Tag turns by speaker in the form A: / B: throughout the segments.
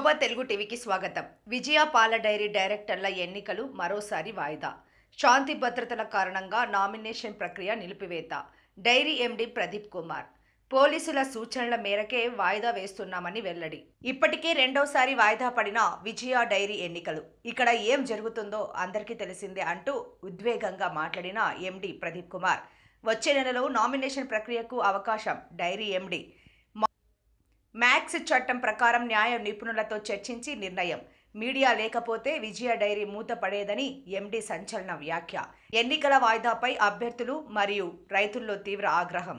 A: శోభ తెలుగు టీవీకి స్వాగతం. విజయ పాల డైరీ డైరెక్టర్ల ఎన్నికలు మరోసారి వాయిదా. శాంతి భద్రతల కారణంగా నామినేషన్ ప్రక్రియ నిలిపివేత. Dairy MD Pradeep Kumar. పోలీసుల సూచనల మేరకే వాయిదా వేస్తున్నామని వెల్లడి. ఇప్పటికే రెండోసారి వాయిదా పడిన విజయ డైరీ ఎన్నికలు. ఇక్కడ ఏం జరుగుతుందో అందరికీ తెలిసిందే అంటూ ఉద్వేగంగా మాట్లాడిన ఎండి ప్రదీప్ కుమార్. వచ్చే నెలలో నామినేషన్ ప్రక్రియకు అవకాశం డైరీ ఎండి. మ్యాక్స్ చట్టం ప్రకారం న్యాయ నిపుణులతో చర్చించి నిర్ణయం. మీడియా లేకపోతే విజయ డైరీ మూతపడేదని ఎండీ సంచలన వ్యాఖ్య. ఎన్నికల వాయిదాపై అభ్యర్థులు మరియు రైతుల్లో తీవ్ర ఆగ్రహం.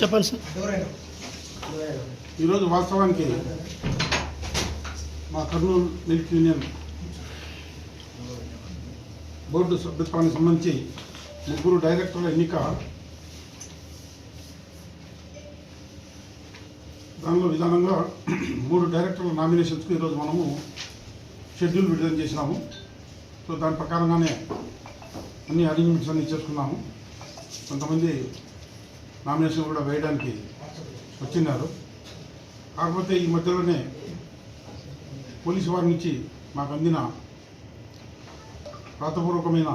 B: చెప్పండి సార్.
C: ఈరోజు వాస్తవానికి మా కర్నూలు మిల్క్ యూనియన్ బోర్డు సభ్యత్వానికి సంబంధించి ముగ్గురు డైరెక్టర్ల ఎన్నిక దానిలో విధానంగా మూడు డైరెక్టర్ల నామినేషన్స్కి ఈరోజు మనము షెడ్యూల్ విడుదల చేసినాము. సో దాని ప్రకారంగానే అన్ని అరేంజ్మెంట్స్ అన్ని చేసుకున్నాము. కొంతమంది నామినేషన్ కూడా వేయడానికి వచ్చిన్నారు కాకపోతే ఈ మధ్యలోనే పోలీసు వారి నుంచి మాకు అందిన రాతపూర్వకమైన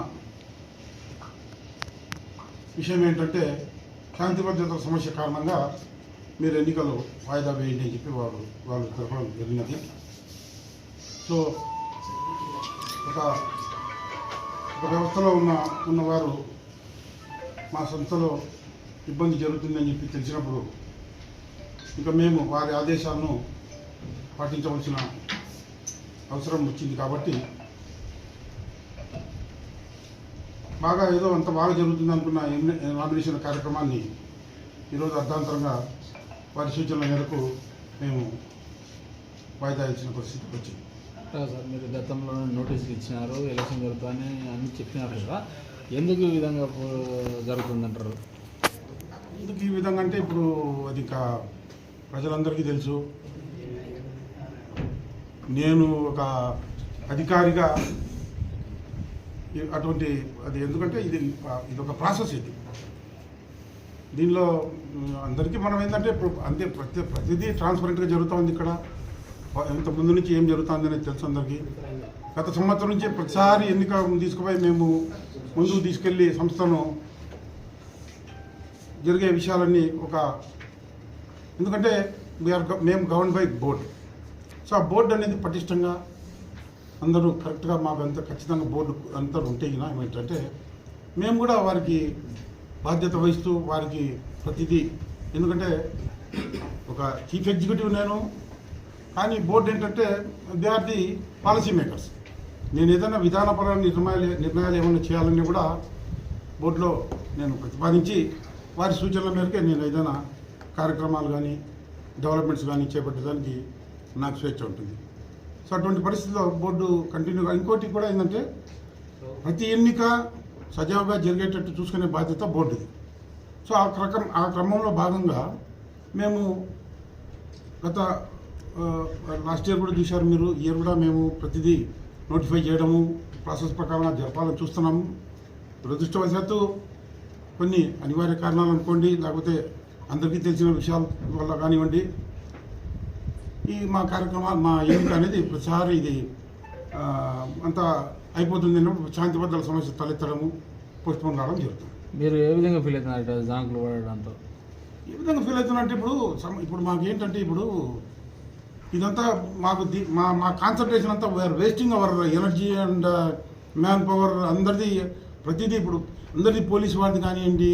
C: విషయం ఏంటంటే శాంతి భద్రతల సమస్య కారణంగా మీరు ఎన్నికలు వాయిదా వేయండి అని చెప్పి వారు వాళ్ళు తెలపడం జరిగినది. సో ఒక ఒక వ్యవస్థలో ఉన్న ఉన్నవారు మా సంస్థలో ఇబ్బంది జరుగుతుందని చెప్పి తెలిసినప్పుడు ఇంకా మేము వారి ఆదేశాలను పాటించవలసిన అవసరం వచ్చింది కాబట్టి బాగా ఏదో అంత బాగా జరుగుతుంది అనుకున్న నామినేషన్ కార్యక్రమాన్ని ఈరోజు అర్ధాంతరంగా వారి సూచనల మేరకు మేము వాయిదా ఇచ్చిన పరిస్థితి వచ్చింది.
B: సార్ మీరు గతంలో నోటీసులు ఇచ్చినారు ఎలక్షన్ జరుగుతుందని అని చెప్పినారు కదా ఎందుకు ఈ విధంగా జరుగుతుందంటారు?
C: ఎందుకు ఈ విధంగా అంటే ఇప్పుడు అది ఇంకా ప్రజలందరికీ తెలుసు. నేను ఒక అధికారిగా అటువంటి అది ఎందుకంటే ఇది ఇది ఒక ప్రాసెస్ ఇది. దీనిలో అందరికీ మనం ఏంటంటే ఇప్పుడు అంతే ప్రతి ప్రతిదీ ట్రాన్స్పరెంట్గా జరుగుతుంది ఇక్కడ. ఇంత ముందు నుంచి ఏం జరుగుతుంది అనేది తెలుసు అందరికీ. గత సంవత్సరం నుంచి ప్రతిసారి ఎన్నిక తీసుకుపోయి మేము ముందుకు తీసుకెళ్ళి సంస్థను జరిగే విషయాలన్నీ ఒక ఎందుకంటే వీఆర్ మేము గవర్న్ బై బోర్డు సో ఆ బోర్డు అనేది పటిష్టంగా అందరూ కరెక్ట్గా మాకు అంత ఖచ్చితంగా బోర్డు అంతా ఉంటే ఏంటంటే మేము కూడా వారికి బాధ్యత వహిస్తూ వారికి ప్రతిదీ. ఎందుకంటే ఒక చీఫ్ ఎగ్జిక్యూటివ్ నేను కానీ బోర్డు ఏంటంటే they are the policy makers నేను ఏదైనా విధానపరమైన నిర్ణయాలు నిర్ణయాలు ఏమైనా చేయాలని కూడా బోర్డులో నేను ప్రతిపాదించి వారి సూచనల మేరకే నేను ఏదైనా కార్యక్రమాలు కానీ డెవలప్మెంట్స్ కానీ చేపట్టడానికి నాకు స్వేచ్ఛ ఉంటుంది. సో అటువంటి పరిస్థితిలో బోర్డు కంటిన్యూగా ఇంకోటి కూడా ఏంటంటే ప్రతి ఎన్నిక సజావుగా జరిగేటట్టు చూసుకునే బాధ్యత బోర్డుది. సో ఆ క్రకం ఆ క్రమంలో భాగంగా మేము గత లాస్ట్ ఇయర్ కూడా చూశారు మీరు. ఇయర్ కూడా మేము ప్రతిదీ నోటిఫై చేయడము ప్రాసెస్ ప్రకారం జరపాలని చూస్తున్నాము దురదృష్టవశాత్తు కొన్ని అనివార్య కారణాలు అనుకోండి లేకపోతే అందరికీ తెలిసిన విషయాల వల్ల కానివ్వండి. ఈ మా కార్యక్రమాలు మా ఎన్నిక అనేది ప్రతిసారి ఇది అంతా అయిపోతుంది అన్నప్పుడు శాంతి భద్రతల సమస్య తలెత్తడము పోస్ట్పోన్ కావడం జరుగుతుంది.
B: మీరు ఏ విధంగా ఫీల్ అవుతున్నారు జాంకులు పడడంతో?
C: ఏ విధంగా ఫీల్ అవుతున్నట్టు ఇప్పుడు ఇప్పుడు మాకు ఏంటంటే ఇప్పుడు ఇదంతా మాకు ది- మా మా కాన్సన్ట్రేషన్ అంతా we're wasting our energy and manpower అందరిది ప్రతిదీ ఇప్పుడు అందరిది పోలీస్ వారిది కానివ్వండి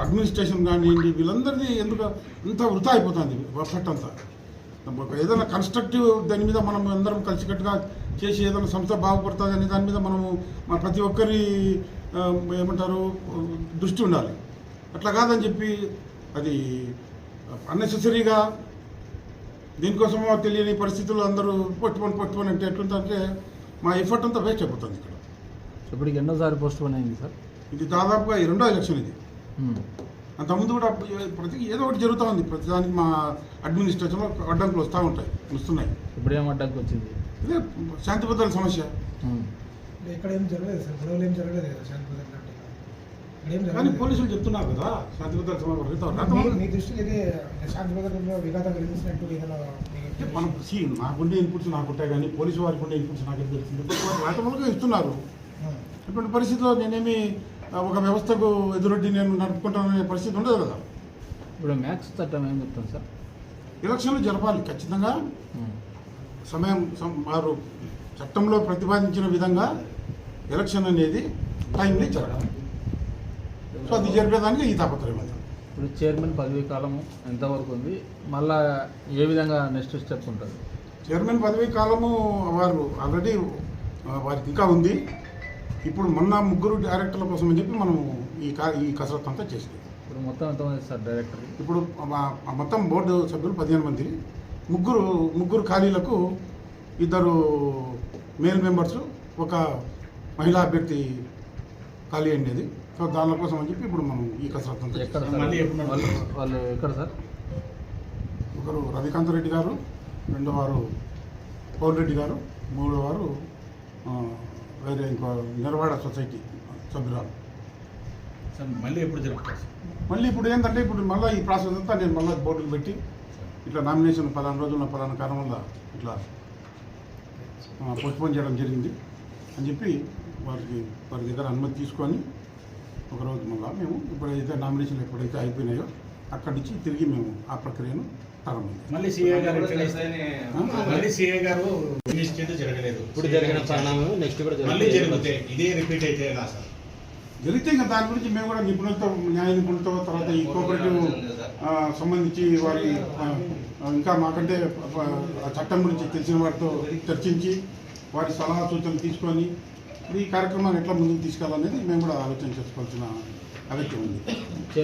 C: అడ్మినిస్ట్రేషన్ కానివ్వండి వీళ్ళందరిది ఎందుకు అంతా వృధా అయిపోతుంది ఎఫెక్ట్ అంతా. ఏదైనా కన్స్ట్రక్టివ్ దాని మీద మనం అందరం కలిసికట్టుగా చేసి ఏదైనా సంస్థ బాగుపడుతుంది అనే దాని మీద మనము మన ప్రతి ఒక్కరి ఏమంటారు దృష్టి ఉండాలి. అట్లా కాదని చెప్పి అది అన్నెసెసరీగా దీనికోసమో తెలియని పరిస్థితుల్లో అందరూ పట్టుకొని పట్టుకొని అంటే ఎట్లుందంటే మా ఎఫర్ట్ అంతా వేస్ట్ అయిపోతుంది ఇక్కడ.
B: ఇప్పటికి ఎన్నోసారి పోస్ట్ పోన్ అయింది సార్?
C: ఇది దాదాపుగా ఈ రెండో ఎలక్షన్ ఇది. అంతకుముందు కూడా ప్రతి ఏదో ఒకటి జరుగుతూ ఉంది. ప్రతిదానికి మా అడ్మినిస్ట్రేషన్లో అడ్డంకులు వస్తూ ఉంటాయి వస్తున్నాయి.
B: ఇప్పుడు ఏం అడ్డంకి వచ్చింది?
C: ఇదే శాంతి భద్రతల సమస్య.
D: ఇక్కడ ఏం జరగలేదు సార్ గొడవలు ఏం జరగలేదు కదా శాంతి భద్రత ఏం
C: కానీ. పోలీసులు చెప్తున్నారు కదా శాంతి భద్రత సమగ్రత
D: మీ- దృష్టికి ఇది శాంతి భద్రతలో విఘాతం కలిగించినట్టు ఏదైనా
C: మనం సి నాకుండే ఇన్పుట్స్ నాకు ఉంటాయి కానీ పోలీసు వారికి ఉండే ఇన్పుట్స్ నాకు తెలుస్తుంది. వాళ్ళు రాతములుగా ఇస్తున్నారు. ఇటువంటి పరిస్థితిలో నేనేమి ఒక వ్యవస్థకు ఎదురొడ్డి నేను నడుపుకుంటాననే పరిస్థితి ఉండదు కదా.
B: ఇప్పుడు మ్యాథ్స్ చట్టం ఏం చెప్తుంది సార్?
C: ఎలక్షన్లు జరపాలి ఖచ్చితంగా. సమయం వారు చట్టంలో ప్రతిపాదించిన విధంగా ఎలక్షన్ అనేది టైంలీ జరగాలి. సో అది జరిపేదానికి ఈ తాపత్రయం
B: ఇప్పుడు చైర్మన్ పదవీ కాలము ఎంతవరకు ఉంది? మళ్ళా ఏ విధంగా నెక్స్ట్ స్టెప్ ఉంటుంది?
C: చైర్మన్ పదవీ కాలము వారు ఆల్రెడీ వారికి ఇంకా ఉంది. ఇప్పుడు మొన్న ముగ్గురు డైరెక్టర్ల కోసం అని చెప్పి మనం ఈ కా ఈ కసరత్తు అంతా చేసింది
B: ఇప్పుడు మొత్తం ఎంతమంది సార్ డైరెక్టర్
C: ఇప్పుడు మొత్తం బోర్డు సభ్యులు పదిహేను మంది. ముగ్గురు ముగ్గురు ఖాళీలకు ఇద్దరు మేల్ మెంబర్స్ ఒక మహిళా అభ్యర్థి ఖాళీ అనేది సో దానికోసం అని చెప్పి ఇప్పుడు మనం ఈ కసరత్తు
B: వాళ్ళు వాళ్ళు ఎక్కడ సార్?
C: ఒకరు రవికాంత్ రెడ్డి గారు రెండో వారు పౌల్ రెడ్డి గారు మూడో వారు ఆ, వేరే ఇంకో నిర్వాడ సొసైటీ సభ్యురాలు.
E: సార్ మళ్ళీ ఎప్పుడు జరుగుతుంది?
C: మళ్ళీ ఇప్పుడు ఏంటంటే ఇప్పుడు మళ్ళీ ఈ ప్రాసెస్ అంతా నేను మళ్ళీ బోర్డులు పెట్టి ఇట్లా నామినేషన్ పలానా రోజుల పలానా కారణం వల్ల ఇట్లా పోస్ట్పోన్ చేయడం జరిగింది. అని చెప్పి వారికి వారి దగ్గర అనుమతి తీసుకొని ఒకరోజు మళ్ళీ మేము ఇప్పుడైతే నామినేషన్లు ఎప్పుడైతే అయిపోయినాయో అక్కడి నుంచి తిరిగి మేము ఆ ప్రక్రియను
E: మళ్ళీ సీఏ గారు మళ్ళీ సీఏ గారు జరగలేదు.
F: ఇప్పుడు జరిగిన పరిణామం నెక్స్ట్ కూడా
E: మళ్ళీ
F: జరుగుతుంది.
E: జరిగితే ఇదే రిపీట్ అయితే ఎలా సార్?
C: జరిగితే ఇంకా దాని గురించి మేము కూడా నిపుణులతో న్యాయ నిపుణులతో తర్వాత ఈ కోఆపరేటివ్ సంబంధించి వారి ఇంకా మాకంటే చట్టం గురించి తెలిసిన వారితో చర్చించి వారి సలహా సూచనలు తీసుకొని ఈ కార్యక్రమాన్ని ఎట్లా ముందుకు తీసుకెళ్ళాలనేది మేము కూడా ఆలోచన చేసుకోవాల్సిన అగత్యం ఉంది.